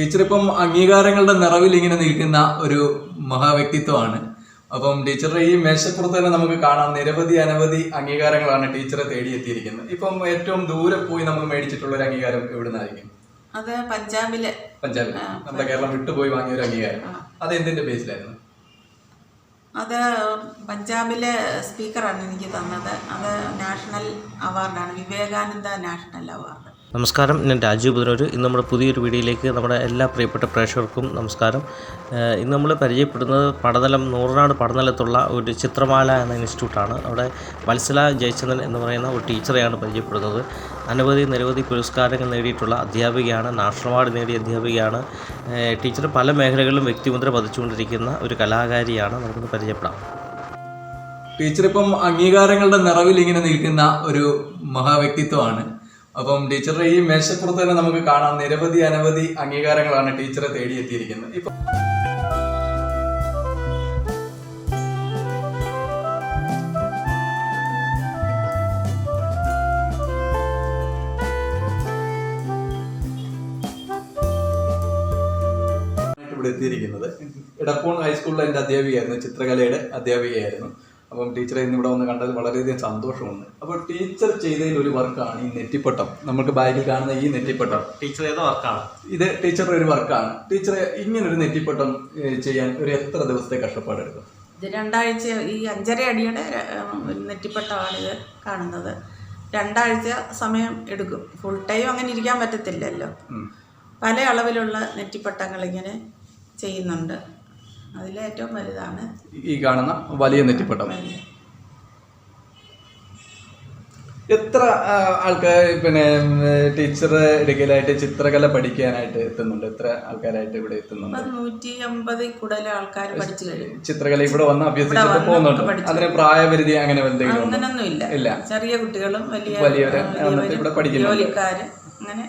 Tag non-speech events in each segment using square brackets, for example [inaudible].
Teacher ഇപ്പം അംഗീകാരങ്ങളുടെ നിറവിൽ ഇങ്ങനെ നിൽക്കുന്ന ഒരു മഹാവ്യക്തിത്വമാണ്. അപ്പം ടീച്ചറുടെ ഈ മേശപ്പുറത്ത് തന്നെ നമുക്ക് കാണാം നിരവധി അനവധി അംഗീകാരങ്ങളാണ് ടീച്ചറെ തേടിയെത്തിയിരിക്കുന്നത്. ഇപ്പം ഏറ്റവും ദൂരെ പോയി നമുക്ക് മേടിച്ചിട്ടുള്ള ഒരു അംഗീകാരം എവിടെ നിന്നായിരിക്കും അത് പഞ്ചാബിലെ. പഞ്ചാബിൽ നമ്മുടെ കേരളം വിട്ടുപോയി വാങ്ങിയ ഒരു അംഗീകാരം. അത് എന്തിന്റെ ബേസിലായിരുന്നു? അത് പഞ്ചാബിലെ സ്പീക്കറാണ് എനിക്ക് തന്നത്. അത് നാഷണൽ അവാർഡാണ്. Vivekananda national award. നമസ്കാരം. ഞാൻ രാജു ബുധനൂർ ഇന്ന് നമ്മുടെ പുതിയൊരു വീഡിയോയിലേക്ക് നമ്മുടെ എല്ലാ പ്രിയപ്പെട്ട പ്രേക്ഷകർക്കും നമസ്കാരം. ഇന്ന് നമ്മൾ പരിചയപ്പെടുന്നത് പടതലം നൂറിനാട് പടനിലത്തുള്ള ഒരു ചിത്രമാല എന്ന ഇൻസ്റ്റിറ്റ്യൂട്ടാണ്. അവിടെ വത്സല ജയചന്ദ്രൻ എന്ന് പറയുന്ന ഒരു ടീച്ചറെയാണ് പരിചയപ്പെടുന്നത്. അനവധി നിരവധി പുരസ്കാരങ്ങൾ നേടിയിട്ടുള്ള അധ്യാപികയാണ് നാഷണൽ അവാർഡ് നേടിയ അധ്യാപികയാണ്. ടീച്ചർ പല മേഖലകളിലും വ്യക്തിമുദ്ര പതിച്ചുകൊണ്ടിരിക്കുന്ന ഒരു കലാകാരിയാണ്. നമുക്കൊന്ന് പരിചയപ്പെടാം. ടീച്ചർ ഇപ്പം അംഗീകാരങ്ങളുടെ നിറവിൽ ഇങ്ങനെ നിൽക്കുന്ന ഒരു മഹാവ്യക്തിത്വമാണ്. അപ്പം ടീച്ചറുടെ ഈ മേശപ്പുറത്ത് തന്നെ നമുക്ക് കാണാം നിരവധി അനവധി അംഗീകാരങ്ങളാണ് ടീച്ചറെ തേടിയെത്തിയിരിക്കുന്നത്. ഇപ്പം ഇവിടെ എത്തിയിരിക്കുന്നത്. ഇടപ്പൂൺ ഹൈസ്കൂളിലെ എന്റെ അധ്യാപികയായിരുന്നു ചിത്രകലയുടെ അധ്യാപികയായിരുന്നു. അപ്പം ടീച്ചറെ ഇന്ന് ഇവിടെ വന്ന് കണ്ടത് വളരെയധികം സന്തോഷമുണ്ട്. അപ്പോൾ ടീച്ചർ ചെയ്തതിൽ ഒരു വർക്കാണ് ഈ നെറ്റിപ്പട്ടം. നമുക്ക് ബാഗിൽ കാണുന്ന ഈ നെറ്റിപ്പട്ടം. ടീച്ചർ ചെയ്ത വർക്കാണ്? ഇത് ടീച്ചറുടെ ഒരു വർക്കാണ്. ടീച്ചറെ ഇങ്ങനൊരു നെറ്റിപ്പട്ടം ചെയ്യാൻ ഒരു എത്ര ദിവസത്തെ കഷ്ടപ്പാടെടുക്കും ഇത് രണ്ടാഴ്ച ഈ അഞ്ചര അടിയുടെ ഏഹ്, നെറ്റിപ്പട്ടമാണ് ഇത് കാണുന്നത്. രണ്ടാഴ്ച സമയം എടുക്കും. ഫുൾ ടൈം അങ്ങനെ ഇരിക്കാൻ പറ്റത്തില്ലല്ലോ. പല അളവിലുള്ള നെറ്റിപ്പട്ടങ്ങൾ ഇങ്ങനെ ചെയ്യുന്നുണ്ട്. അതിലേറ്റവും വലുതാണ്. ഈ കാണുന്ന വലിയ നെറ്റിപ്പട്ടം. എത്ര ആൾക്കാർ പിന്നെ ടീച്ചർ ഇടയ്ക്കലായിട്ട് ചിത്രകല പഠിക്കാനായിട്ട് എത്തുന്നുണ്ട്? എത്ര ആൾക്കാരായിട്ട് ഇവിടെ എത്തുന്നുണ്ട്? നൂറ്റി അമ്പതിൽ കൂടുതൽ ആൾക്കാർ പഠിച്ചു കഴിഞ്ഞു ചിത്രകല ഇവിടെ വന്ന് അഭ്യസിച്ചിട്ട് പോകുന്നുണ്ട്? അതിന് പ്രായപരിധി അങ്ങനെ എന്തെങ്കിലും? അങ്ങനൊന്നും ഇല്ല ഇല്ല. ചെറിയ കുട്ടികളും വലിയ വലിയവര് ഇവിടെ പഠിക്കുന്നുണ്ട്. ജോലിക്കാര് അങ്ങനെ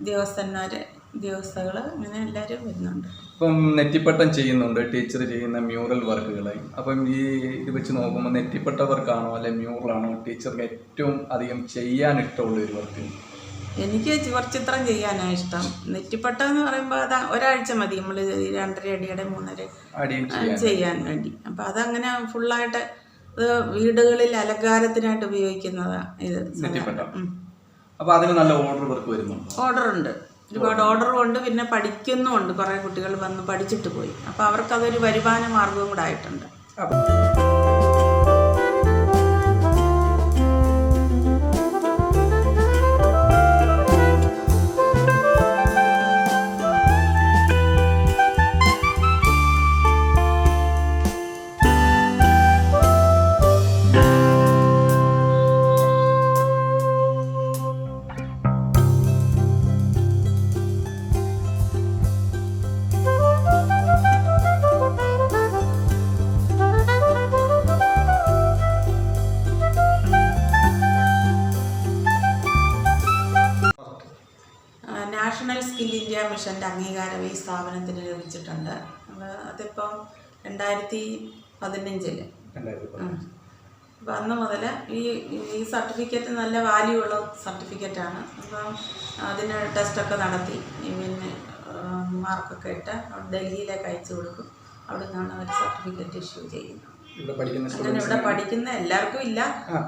ഉദ്യോഗസ്ഥന്മാര് ഉദ്യോഗസ്ഥകൾ അങ്ങനെ എല്ലാവരും വരുന്നുണ്ട്. ഇപ്പം നെറ്റിപ്പട്ടം ചെയ്യുന്നുണ്ട് ടീച്ചർ ചെയ്യുന്ന മ്യൂറൽ വർക്കുകൾ അപ്പം ഈ ഇത് വെച്ച് നോക്കുമ്പോൾ നെറ്റിപ്പട്ട വർക്കാണോ അല്ലെ മ്യൂറലാണോ ടീച്ചർക്ക് ഏറ്റവും അധികം ചെയ്യാൻ ഇഷ്ടമുള്ള ഒരു വർക്ക് എനിക്ക് ചുവർച്ചിത്രം ചെയ്യാനാണ് ഇഷ്ടം. നെറ്റിപ്പട്ടം എന്ന് പറയുമ്പോൾ അത് ഒരാഴ്ച മതി നമ്മൾ രണ്ടര അടിയുടെ മൂന്നര. ചെയ്യാൻ. വേണ്ടി. അപ്പം അതങ്ങനെ ഫുള്ളായിട്ട് ഇത് വീടുകളിൽ അലങ്കാരത്തിനായിട്ട് ഉപയോഗിക്കുന്നതാണ് ഇത്. നെറ്റിപ്പട്ടം. അപ്പം അതിന് നല്ല ഓർഡർ വർക്ക് വരുന്നു ഓർഡർ ഉണ്ട് ഒരുപാട് ഓർഡറും ഉണ്ട് പിന്നെ പഠിക്കുന്നുമുണ്ട്. കുറേ കുട്ടികൾ വന്ന് പഠിച്ചിട്ട് പോയി. അപ്പോൾ അവർക്കതൊരു വരുമാന മാർഗവും കൂടെ ആയിട്ടുണ്ട്. രണ്ടായിരത്തി പതിനഞ്ചിൽ രണ്ടായിരത്തി പതിനഞ്ച്. അപ്പം അന്ന് മുതൽ ഈ ഈ സർട്ടിഫിക്കറ്റ് നല്ല വാല്യൂ ഉള്ള സർട്ടിഫിക്കറ്റാണ്. അപ്പം അതിന് ടെസ്റ്റൊക്കെ നടത്തി. പിന്നെ മാർക്കൊക്കെ ഇട്ട് ഡൽഹിയിലേക്ക് അയച്ചു കൊടുക്കും. അവിടെ നിന്നാണ് അവർ സർട്ടിഫിക്കറ്റ് ഇഷ്യൂ ചെയ്യുന്നത്. ഇവിടെ പഠിക്കുന്ന അങ്ങനെ ഇവിടെ പഠിക്കുന്ന എല്ലാവർക്കും ഇല്ല.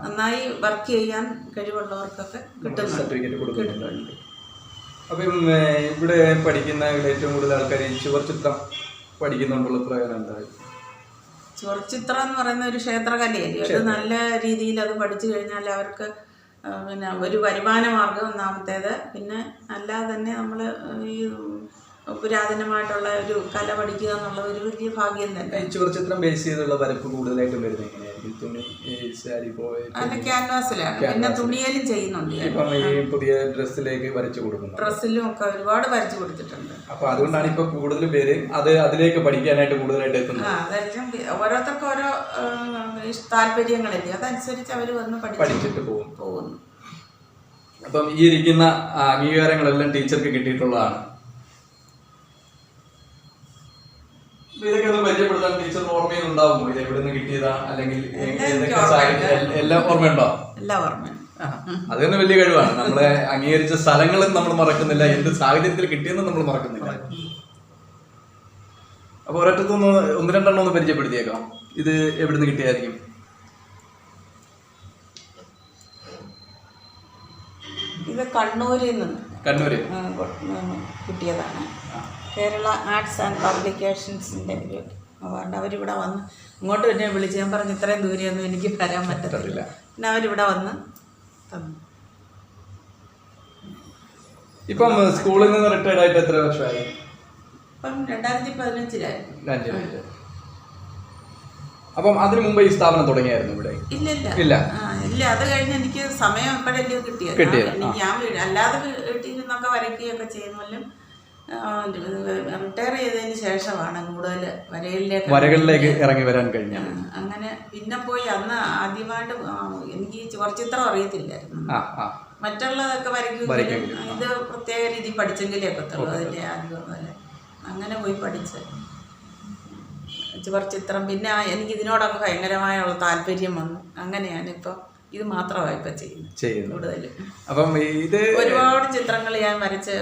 നന്നായി വർക്ക് ചെയ്യാൻ കഴിവുള്ളവർക്കൊക്കെ കിട്ടുന്നുണ്ട്. അപ്പം ഇവിടെ പഠിക്കുന്ന ഏറ്റവും കൂടുതൽ ആൾക്കാർ ഈ ചുവർ ചിത്രം പഠിക്കുന്നുണ്ടുള്ള പ്രയോജനം എന്തായാലും ചുവർച്ചിത്രം എന്ന് പറയുന്ന ഒരു ക്ഷേത്രകലയല്ലേ? അത് നല്ല രീതിയിൽ അത് പഠിച്ചു കഴിഞ്ഞാൽ അവർക്ക് പിന്നെ ഒരു വരുമാന മാർഗം ഒന്നാമത്തേത്. പിന്നെ അല്ലാതെ തന്നെ നമ്മൾ ഈ പുരാതനമായിട്ടുള്ള ഒരു കല പഠിക്കുക എന്നുള്ളത് ഒരു വലിയ ഭാഗ്യം തന്നെ. ചുവർച്ചിത്രം ബേസ് ചെയ്തുള്ള വരപ്പ് കൂടുതലായിട്ടും വരുന്നത് എങ്ങനെയായിരിക്കും തുണി ഈ സാരി പോയി അതിന്റെ ക്യാൻവാസിലാണ് പിന്നെ തുണിയിലും ചെയ്യുന്നുണ്ട്. ഇപ്പം ഈ പുതിയ ഡ്രസ്സിലേക്ക് വരച്ചു കൊടുക്കുന്നു ഡ്രസ്സിലും ഒക്കെ ഒരുപാട് വരച്ചു കൊടുത്തിട്ടുണ്ട്. അപ്പൊ അതുകൊണ്ടാണ് ഇപ്പൊ കൂടുതൽ പേര് അത് അതിലേക്ക് പഠിക്കാനായിട്ട് കൂടുതലായിട്ട് എത്തുന്നത്. ഓരോരുത്തർക്കും ഓരോ താല്പര്യങ്ങളില്ലേ? അതനുസരിച്ച് അവർ വന്ന് പഠിച്ചിട്ട് പോകും പോകുന്നു. അപ്പം ഈ ഇരിക്കുന്ന അംഗീകാരങ്ങളെല്ലാം ടീച്ചർക്ക് കിട്ടിയിട്ടുള്ളതാണ്. ഇതൊക്കെ ഒന്ന് പരിചയപ്പെടുത്താൻ ഓർമ്മയിൽ ഉണ്ടാവുമോ ഇത് എവിടെ നിന്ന് കിട്ടിയതാ? അല്ലെങ്കിൽ എല്ലാം സാഹചര്യം എല്ലാം ഓർമ്മയുണ്ടോ? എല്ലാം അത് തന്നെ വലിയ കഴിവാണ്. നമ്മളെ അംഗീകരിച്ച സ്ഥലങ്ങളും നമ്മൾ മറക്കുന്നില്ല. എന്ത് സാഹചര്യത്തിൽ കിട്ടിയെന്നും നമ്മൾ മറക്കുന്നില്ല. അപ്പൊ ഒരറ്റത്തൊന്ന് ഒന്ന് രണ്ടെണ്ണം ഒന്ന് പരിചയപ്പെടുത്തിയേക്കാം. ഇത് എവിടുന്ന് കിട്ടിയായിരിക്കും? ഇത് കണ്ണൂരിൽ നിന്ന് കണ്ണൂര്. കിട്ടിയതാണ്. കേരള ആർട്സ് ആൻഡ് പബ്ലിക്കേഷൻസിന്റെ ഒരു അവാർഡ്. അവരിവിടെ വന്ന് ഇങ്ങോട്ട് എന്നെ വിളിച്ച് ഞാൻ പറഞ്ഞു ഇത്രയും ദൂരെയൊന്നും എനിക്ക് വരാൻ പറ്റത്തില്ല. പിന്നെ അവരിവിടെ വന്ന് തന്നു. ഇപ്പം സ്കൂളിൽ നിന്ന് റിട്ടയർഡ് ആയിട്ട് എത്ര വർഷമായി? ഇപ്പം രണ്ടായിരത്തി പതിനഞ്ചിലായിരുന്നു. അപ്പം അതിനു മുമ്പ് ഈ സ്ഥാപനം തുടങ്ങിയായിരുന്നു ഇവിടെ? ഇല്ല ഇല്ല. ഇല്ല. അത് കഴിഞ്ഞ് എനിക്ക് സമയം എപ്പോഴല്ലേ കിട്ടിയത്. ഞാൻ- അല്ലാതെ വീട്ടിൽ നിന്നൊക്കെ വരയ്ക്കുകയൊക്കെ ചെയ്യുമ്പോഴും റിട്ടയർ ചെയ്തതിന് ശേഷമാണ് കൂടുതൽ വരയിലേക്ക് വരകളിലേക്ക് ഇറങ്ങി വരാൻ കഴിഞ്ഞ അങ്ങനെ പിന്നെ പോയി അന്ന് ആദ്യമായിട്ട് എനിക്ക് ഈ ചുവർച്ചിത്രം അറിയത്തില്ലായിരുന്നു. മറ്റുള്ളതൊക്കെ വരയ്ക്കും വരയ്ക്കുമെങ്കിലും, ഇത് പ്രത്യേക രീതി പഠിച്ചെങ്കിലേ ഒക്കത്തുള്ളൂ. അതിന്റെ ആദ്യം പോലെ അങ്ങനെ പോയി പഠിച്ച്. ചുവർച്ചിത്രം പിന്നെ എനിക്കിതിനോടൊക്കെ എനിക്ക് ഇതിനോടൊക്കെ ഭയങ്കരമായുള്ള താല്പര്യം വന്നു. അങ്ങനെയാണ് ഇപ്പം ഇത് മാത്രമാണ് ഇപ്പം ചെയ്യുന്നത്. ചെയ്യുന്നു അപ്പം ഇത് ഒരുപാട് ചിത്രങ്ങൾ ഞാൻ വരച്ച്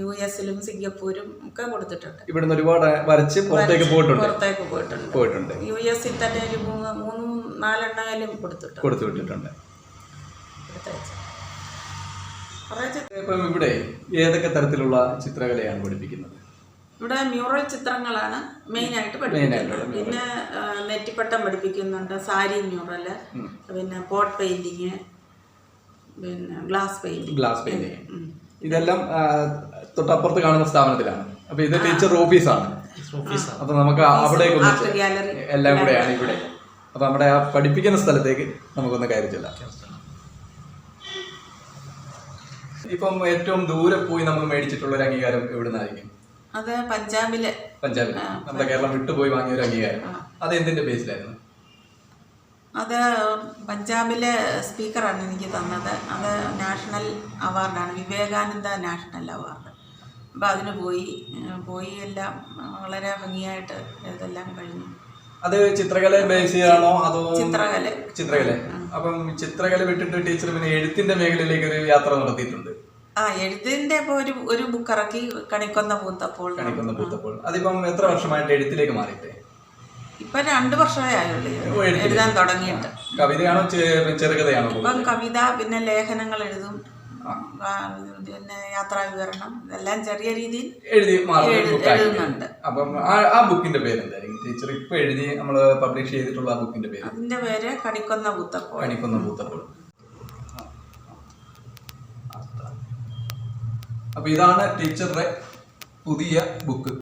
യു എസിലും സിംഗപ്പൂരും ഒക്കെ കൊടുത്തിട്ടുണ്ട്. ഇവിടുന്ന് ഒരുപാട് വരച്ച് പുറത്തേക്ക് പോയിട്ടുണ്ട്. പുറത്തേക്ക് പോയിട്ടുണ്ട്. പോയിട്ടുണ്ട്. യു എസിൽ തന്നെ ഒരു മൂന്ന് മൂന്നും നാലെണ്ണായാലും കൊടുത്തിട്ടുണ്ട്. കൊടുത്തു വിട്ടിട്ടുണ്ട്. ഇപ്പം ഇവിടെ ഏതൊക്കെ തരത്തിലുള്ള ചിത്രകലയാണ് പഠിപ്പിക്കുന്നത്? ഇവിടെ മ്യൂറൽ ചിത്രങ്ങളാണ് മെയിനായിട്ട് പഠിപ്പിക്കുന്നത്. പിന്നെ നെറ്റിപ്പട്ടം പഠിപ്പിക്കുന്നുണ്ട് സാരി മ്യൂറൽ പിന്നെ പോട്ട് പെയിന്റിങ് പിന്നെ ഗ്ലാസ് പെയിന്റിങ് ഗ്ലാസ് പെയിന്റിങ് ഇതെല്ലാം തൊട്ടപ്പുറത്ത് കാണുന്ന സ്ഥാപനത്തിലാണ്. അപ്പൊ ഇത് ടീച്ചർ ഓഫീസാണ് അപ്പൊ നമുക്ക് അവിടെ എല്ലാം ആർട്ട് ഗാലറി എല്ലാം കൂടെയാണ് ഇവിടെ. അപ്പൊ നമ്മുടെ ആ പഠിപ്പിക്കുന്ന സ്ഥലത്തേക്ക് നമുക്കൊന്ന് കയറി ചെല്ലാം. ഇപ്പം ഏറ്റവും ദൂരെ പോയി നമ്മൾ മേടിച്ചിട്ടുള്ള ഒരു അംഗീകാരം എവിടുന്നായിരിക്കും? അത് പഞ്ചാബിലെ. പഞ്ചാബിൽ നമ്മുടെ കേരളം വിട്ടുപോയി വാങ്ങിയ ഒരു അംഗീകാരം. അത് എന്തിന്റെ ബേസിലായിരുന്നു? അത് പഞ്ചാബിലെ സ്പീക്കറാണ് എനിക്ക് തന്നത്. അത് നാഷണൽ അവാർഡാണ്. Vivekananda national award. അപ്പോൾ അതിന് പോയി. പോയി എല്ലാം വളരെ ഭംഗിയായിട്ട് ഇതെല്ലാം കഴിഞ്ഞു. അത് ചിത്രകല ബേസ് ആണോ അതോ ചിത്രകല. ചിത്രകല? അപ്പം ചിത്രകല വിട്ടിട്ട് ടീച്ചർ പിന്നെ എഴുത്തിന്റെ മേഖലയിലേക്ക് ഒരു യാത്ര നടത്തിയിട്ടുണ്ട്. ആ എഴുത്തിന്റെ ഒരു ഒരു ബുക്ക് ഇറക്കി കണിക്കൊന്ന പൂത്തപ്പോൾ കണിക്കുന്ന പൂത്തപ്പോൾ. അതിപ്പം എത്ര വർഷമായിട്ട് എഴുത്തിലേക്ക് മാറിയിട്ടേ? ഇപ്പൊ രണ്ട് വർഷമേ ആയുള്ളൂ. എഴുതാൻ തുടങ്ങിയിട്ട്. കവിതയാണോ ചെറുകഥയാണോ ഇപ്പം കവിത പിന്നെ ലേഖനങ്ങൾ എഴുതും. പിന്നെ യാത്രാ വിവരണം. ഇതെല്ലാം ചെറിയ രീതിയിൽ എഴുതി എഴുതുന്നുണ്ട്. അപ്പം ആ ബുക്കിന്റെ പേര് ടീച്ചർ ഇപ്പൊ എഴുതി നമ്മൾ പബ്ലിഷ് ചെയ്തിട്ടുള്ള ആ ബുക്കിന്റെ പേര്? അതിന്റെ പേര് കണിക്കൊന്ന പൂത്തപ്പോൾ. കണിക്കൊന്ന പൂത്തപ്പോൾ. അപ്പൊ ഇതാണ് ടീച്ചറുടെ പുതിയ ബുക്ക്.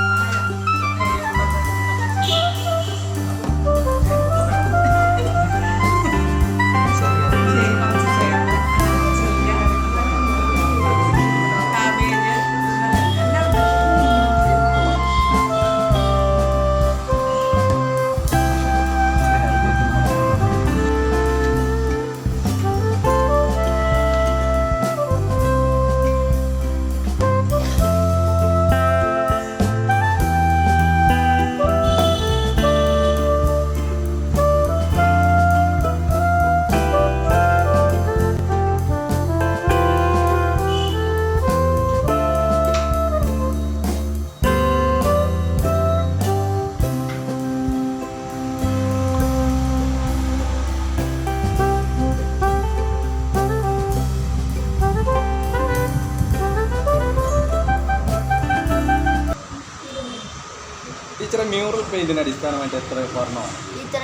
പെയിന്റിന് മറ്റേ എത്ര വർണോ? ഇത്ര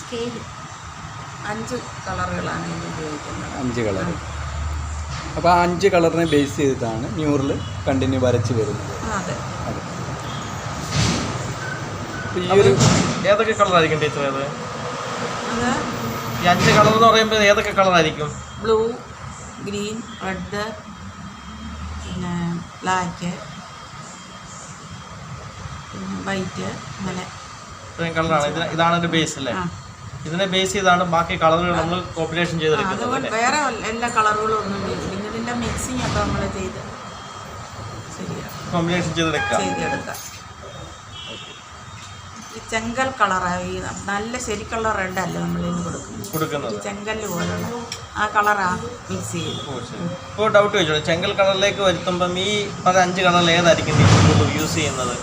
സ്കെയിൽ അഞ്ച് കളറുകളാണ് ഇതിൽ ഉപയോഗിക്കുന്നത്. അഞ്ച് കളർ അപ്പോൾ ആ അഞ്ച് കളറിനെ ബേസ് ചെയ്തിട്ടാണ് മ്യൂറൽ കണ്ടിന്യൂ വരച്ച് വരുന്നത്. അതെ. അതെ. ഈ ഒരു ഏതൊക്കെ കളറായിരിക്കും ടീച്ചർ അത് ഈ അഞ്ച് കളർ എന്ന് പറയുമ്പോൾ ഏതൊക്കെ കളറായിരിക്കും? ബ്ലൂ ഗ്രീൻ റെഡ് പിന്നെ ബ്ലാക്ക് പിന്നെ വൈറ്റ് അങ്ങനെ ഇത്രയും കളറാണ്. ഇതിന് ഇതാണ് ഒരു ബേസ് അല്ലേ? ഇതിനെ ബേസ് ചെയ്താണ് ബാക്കി കളറുകൾ നമ്മൾ കോമ്പിനേഷൻ ചെയ്തെടുക്കുന്നത് അതുകൊണ്ട് വേറെ എല്ലാ കളറുകളും ഒന്നും ഇതിന്റെ മിക്സിങ് ഒക്കെ നമ്മൾ ചെയ്ത് കോമ്പിനേഷൻ ചെയ്തെടുക്കാം ചെയ്തെടുക്കാം ഈ ചെങ്കൽ കളറാണ് ഈ നല്ല ശരിക്കുള്ള നമ്മൾ ഇതിന് കൊടുക്കുന്നത്? കൊടുക്കുന്നത്. ആ പോലുള്ള ആ കളറാണ് മിക്സ് ചെയ്യുന്നത്. ഇപ്പോൾ ഡൗട്ട് ചോദിച്ചോളൂ. ചെങ്കൽ കളറിലേക്ക് വരുത്തുമ്പം ഈ അഞ്ച് കളറിൽ ഏതായിരിക്കും യൂസ് ചെയ്യുന്നത്?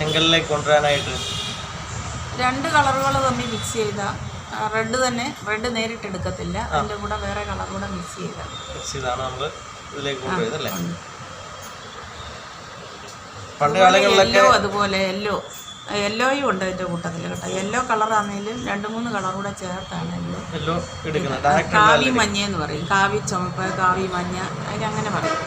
ചെങ്കലിലേക്ക് കൊണ്ടുവരാനായിട്ട്. രണ്ട് കളറുകൾ തമ്മിൽ മിക്സ് ചെയ്ത റെഡ് തന്നെ റെഡ് നേരിട്ട് എടുക്കത്തില്ല അതിന്റെ കൂടെ വേറെ കളർ കൂടെ മിക്സ് ചെയ്ത. മിക്സ് ചെയ്താണ് നമ്മൾ ഇതിലേക്ക് പണ്ട് കാലങ്ങളിലൊക്കെ അതുപോലെ യെല്ലോ യെല്ലോയും ഉണ്ട് അതിന്റെ കൂട്ടത്തിൽ കേട്ടോ. യെല്ലോ കളറാണെങ്കിലും രണ്ട് മൂന്ന് കളർ കൂടെ ചേർത്താണ് യെല്ലോ കാവി മഞ്ഞ എന്ന് പറയും. കാവി ചുമപ്പ് കാവി മഞ്ഞ അതിനങ്ങനെ പറയും.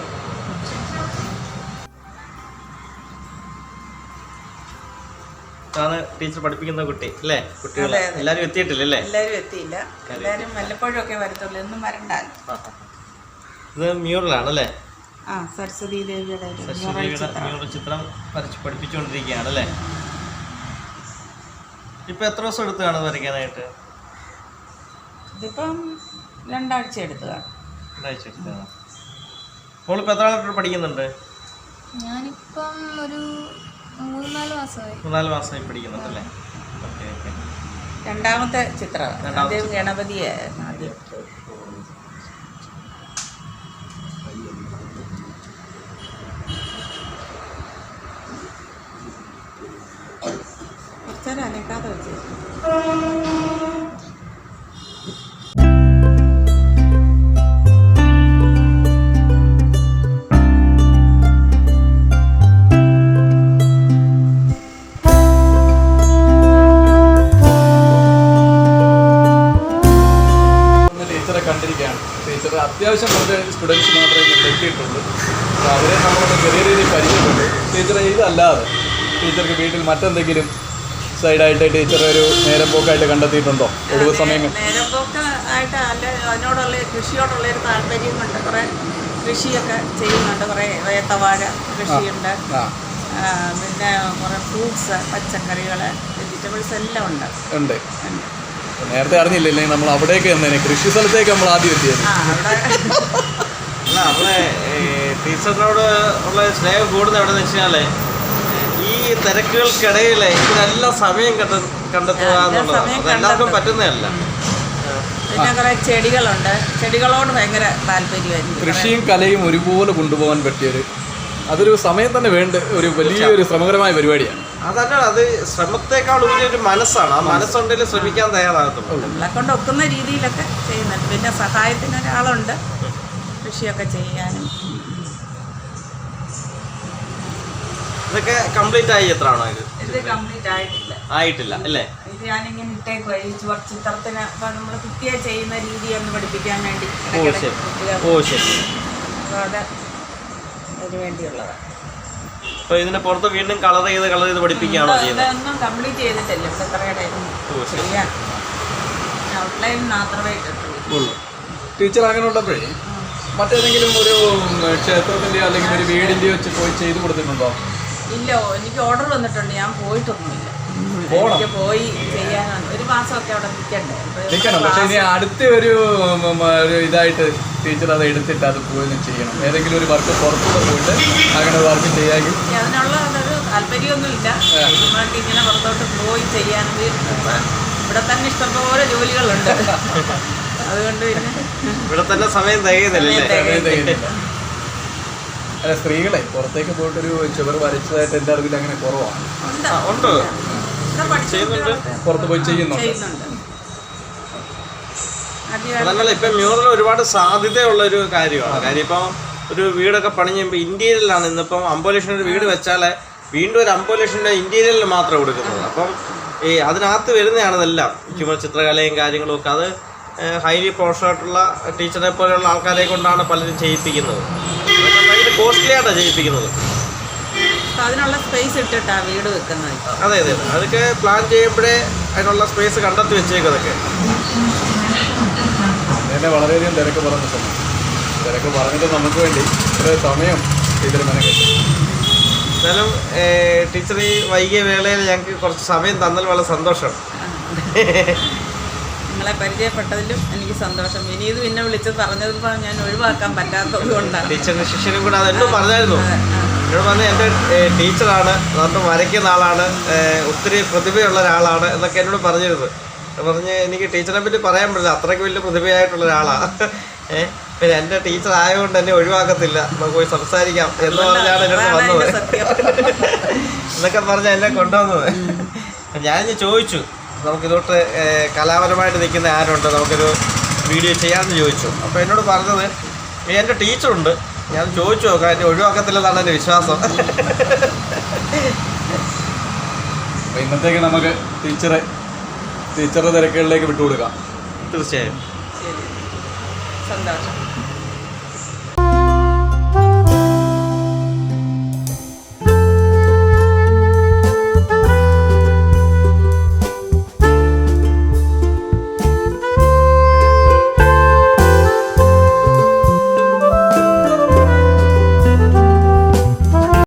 ആണ് ടീച്ചർ പഠിപ്പിക്കുന്ന കുട്ടി അല്ലേ? കുട്ടികളെ. എല്ലാവരും എത്തിയിട്ടില്ല അല്ലേ? എല്ലാവരും എത്തിയില്ല എല്ലാവരും വല്ലപ്പോഴും ഒക്കെ വരത്തുള്ളൂ എന്നും വരണ്ടാലും ഇത് മ്യൂറലാണ് അല്ലേ? ആ സരസ്വതി ദേവിയുടെ ചിത്രം. മ്യൂറൽ ചിത്രം വരച്ച് പഠിപ്പിച്ചുകൊണ്ടിരിക്കുകയാണ് അല്ലേ? ഇപ്പൊ എത്ര ദിവസം എടുത്തു കാണും വരയ്ക്കാനായിട്ട്? ഇതിപ്പം രണ്ടാഴ്ച എടുത്തതാണ്. രണ്ടാഴ്ച എടുത്തതാണ്. മോളിപ്പോൾ എത്ര ആളായിട്ട് പഠിക്കുന്നുണ്ട്? ഞാനിപ്പം ഒരു മൂന്നാൽ മാസമായി. പഠിക്കുന്നുണ്ടല്ലേ ഓക്കെ ഓക്കെ. രണ്ടാമത്തെ ചിത്രം രണ്ടാമത്തെ ആദ്യം ഗണപതിയെ ആദ്യം. കുറച്ചേരം അനക്കാതെ വെച്ച്. അപ്പോൾ അവരെ നമ്മളൊന്ന് ചെറിയ രീതിയിൽ പരിചയപ്പെട്ടു ടീച്ചറെ ഇതല്ലാതെ ടീച്ചർക്ക് വീട്ടിൽ മറ്റെന്തെങ്കിലും സൈഡായിട്ട് ടീച്ചർ ഒരു നേരം പോക്കായിട്ട് കണ്ടെത്തിയിട്ടുണ്ടോ? ഒഴിവ് സമയങ്ങൾ. നേരം ആയിട്ട് അല്ല അതിനോടുള്ള കൃഷിയോടുള്ള ഒരു താല്പര്യം കൊണ്ട് കുറേ കൃഷിയൊക്കെ ചെയ്യുന്നുണ്ട്. കുറേ ഏത്തവാഴ കൃഷിയുണ്ട്. പിന്നെ കുറേ ഫ്രൂട്ട്സ് പച്ചക്കറികൾ വെജിറ്റബിൾസ് എല്ലാം ഉണ്ട്. ഉണ്ട്. ഉണ്ട്. നേരത്തെ അറിഞ്ഞില്ലേ നമ്മൾ അവിടേക്ക് തന്നെ കൃഷി സ്ഥലത്തേക്ക് നമ്മൾ ആദ്യം എത്തിയത്. അല്ല നമ്മളെ ടീച്ചറിനോട് ഉള്ള സ്നേഹം കൂടുന്ന എവിടെ വെച്ചാൽ ഈ തിരക്കുകൾക്കിടയിൽ ഇതിനെല്ലാം സമയം കണ്ട കണ്ടെത്തുക എന്നുള്ളതാണ് സമയം അത് എല്ലാവർക്കും പറ്റുന്നതല്ല. പിന്നെ കുറേ ചെടികളുണ്ട്. ചെടികളോട് ഭയങ്കര താല്പര്യമായിരുന്നു കൃഷിയും കലയും ഒരുപോലെ കൊണ്ടുപോകാൻ പറ്റിയൊരു അതൊരു സമയം തന്നെ വേണ്ട ഒരു വലിയൊരു ശ്രമകരമായ പരിപാടിയാണ്. അതല്ല അത് ശ്രമത്തെക്കാൾ ഒരു മനസ്സാണ്. ആ മനസ്സുണ്ടെങ്കിൽ ശ്രമിക്കാൻ തയ്യാറാകത്തുള്ളൂ. നമ്മളെ കൊണ്ട് ഒക്കുന്ന രീതിയിലൊക്കെ ചെയ്യുന്നുണ്ട്. പിന്നെ സഹായത്തിന് ഒരാളുണ്ട്. കൃഷിയൊക്കെ ചെയ്യാനും. ഇതൊക്കെ കംപ്ലീറ്റ് ആയി എത്ര ആണോ ഇത്? ഇത് കംപ്ലീറ്റ് ആയിട്ടില്ല. ആയിട്ടില്ല അല്ലേ? ഇത് ഞാനിങ്ങനെ ഇട്ടേക്കുവാ ഈ ചിത്രത്തിന് നമ്മൾ കുത്തിയെ ചെയ്യുന്ന രീതി ഒന്ന് പഠിപ്പിക്കാൻ വേണ്ടി ഓ ശരി. ഓ ശരി. അത് അതിന് വേണ്ടിയുള്ളതാണ് അപ്പൊ ഇതിനെ പുറത്ത് വീണ്ടും കളർ ചെയ്ത് കളർ ചെയ്ത് പഠിപ്പിക്കുകയാണോ ചെയ്യുന്നത്? ഇതൊന്നും കംപ്ലീറ്റ് ചെയ്തിട്ടില്ല. ഇപ്പൊ എത്രയുടെ ഓ ശരി. ചെയ്യാൻ ഔട്ട്ലൈൻ മാത്രമേ ഇട്ടിട്ടുള്ളൂ. ടീച്ചർ അങ്ങനെ ഉള്ളപ്പോഴേ മറ്റേതെങ്കിലും ഒരു ക്ഷേത്രത്തിന്റെയോ അല്ലെങ്കിൽ ഒരു വീടിന്റെയോ വെച്ച് പോയി ചെയ്തു കൊടുത്തിട്ടുണ്ടോ? ഇല്ല എനിക്ക് ഓർഡർ വന്നിട്ടുണ്ട് ഞാൻ പോയിട്ടൊന്നുമില്ല. എനിക്ക് പോയി ചെയ്യാനാണ്. ഒരു മാസമൊക്കെ അവിടെ നിൽക്കണ്ടേ? നിൽക്കണം പക്ഷെ ഇനി അടുത്ത ഒരു ഒരു ഇതായിട്ട് ടീച്ചർ അത് എടുത്തിട്ട് അത് പോയി ചെയ്യണം. ഏതെങ്കിലും ഒരു വർക്ക് പുറത്തുനിന്ന് പോയിട്ട് അങ്ങനെ വർക്ക് ചെയ്യാമെങ്കിൽ. അതിനുള്ള ഒരു താല്പര്യമൊന്നുമില്ല. നമുക്ക് ഇങ്ങനെ പുറത്തോട്ട് പോയി ചെയ്യാൻ ഇവിടെ തന്നെ ഇഷ്ടംപോലെ ജോലികളുണ്ട്. [laughs] അതുകൊണ്ട് പിന്നെ ഇവിടെ തന്നെ സമയം തികയുന്നില്ല. അല്ല സ്ത്രീകളെ പുറത്തേക്ക് പോയിട്ടൊരു ചുവർ വരച്ചതായിട്ട് എന്റെ അറിവിൽ അങ്ങനെ കുറവാണ്. ഉണ്ട്. പുറത്ത് പോയി ചെയ്യുന്നുണ്ട്? അതല്ല ഇപ്പൊ മ്യൂറൽ ഒരുപാട് സാധ്യതയുള്ള ഒരു കാര്യമാണ് കാര്യം ഇപ്പം ഒരു വീടൊക്കെ പണി ചെയ്യുമ്പോൾ ഇന്റീരിയറിലാണ് ഇന്നിപ്പം അമ്പത് ലക്ഷം ഒരു വീട് വെച്ചാൽ വീണ്ടും ഒരു അമ്പത് ലക്ഷം രൂപ ഇന്റീരിയറിൽ മാത്രം കൊടുക്കുന്നത് അപ്പം ഈ അതിനകത്ത് വരുന്നതാണ് ഇതെല്ലാം ചുമ ചിത്രകലയും കാര്യങ്ങളും ഒക്കെ. അത് ഹൈലി പ്രൊഫഷണൽ ആയിട്ടുള്ള ടീച്ചറെ പോലെയുള്ള ആൾക്കാരെ കൊണ്ടാണ് പലരും ചെയ്യിപ്പിക്കുന്നത്. ഭയങ്കര കോസ്റ്റ്ലി ആയിട്ടാണ് ചെയ്യിപ്പിക്കുന്നത് അതിനുള്ള സ്പേസ് ഇട്ടിട്ടാണ് വീട് വെക്കുന്നത്. അതെ അതെ അതെ. അതൊക്കെ പ്ലാൻ ചെയ്യുമ്പോഴേ അതിനുള്ള സ്പേസ് കണ്ടെത്തി വെച്ചേക്കതൊക്കെ എന്നെ വളരെയധികം തിരക്ക് പറഞ്ഞിട്ടുണ്ട് തിരക്ക് പറഞ്ഞിട്ട് നമുക്ക് വേണ്ടി ഇത്ര സമയം ടീച്ചർ മെനക്കെട്ടു എന്നാലും ടീച്ചർ ഈ വൈകിയ വേളയിൽ ഞങ്ങൾക്ക് കുറച്ച് സമയം തന്നാൽ വളരെ സന്തോഷം. നിങ്ങളെ പരിചയപ്പെട്ടതിലും എനിക്ക് സന്തോഷം. ഇനി ഇത് പിന്നെ വിളിച്ച് പറഞ്ഞത് ഞാൻ ഒഴിവാക്കാൻ പറ്റാത്തത് കൊണ്ടാണ് ടീച്ചറിന്റെ ശിഷ്യനും കൂടെ അതെന്നും പറഞ്ഞായിരുന്നു. എന്നോട് പറഞ്ഞ എന്റെ ടീച്ചറാണ് അതുകൊണ്ട് വരയ്ക്കുന്ന ആളാണ് ഒത്തിരി പ്രതിഭയുള്ള ഒരാളാണ് എന്നൊക്കെ എന്നോട് പറഞ്ഞിരുന്നു. പറഞ്ഞ് എനിക്ക് ടീച്ചറെ പറ്റി പറയാൻ പറ്റില്ല അത്രയ്ക്ക് വലിയ പ്രതിഭയായിട്ടുള്ള ഒരാളാണ് ഏഹ് പിന്നെ എന്റെ ടീച്ചർ ആയതുകൊണ്ട് എന്നെ ഒഴിവാക്കത്തില്ല. നമുക്ക് പോയി സംസാരിക്കാം എന്ന് പറഞ്ഞാണ് എന്നോട് വന്നത്. എന്നൊക്കെ പറഞ്ഞ എന്നെ കൊണ്ടുവന്നത്. ഞാൻ ചോദിച്ചു നമുക്കിതോട്ട് കലാപരമായിട്ട് നിൽക്കുന്ന ആരുണ്ട്? നമുക്കൊരു വീഡിയോ ചെയ്യാമെന്ന് ചോദിച്ചു. അപ്പോൾ എന്നോട് പറഞ്ഞത് "ഏ, എന്റെ ടീച്ചറുണ്ട്. ഞാൻ ചോദിച്ചു നോക്കാം. എന്നെ ഒഴിവാക്കത്തില്ലെന്നാണ് എന്റെ വിശ്വാസം. അപ്പോൾ ഇന്നത്തേക്ക് നമുക്ക് ടീച്ചറെ ടീച്ചറുടെ തിരക്കുകളിലേക്ക് വിട്ടുകൊടുക്കാം. തീർച്ചയായും. സന്തോഷം.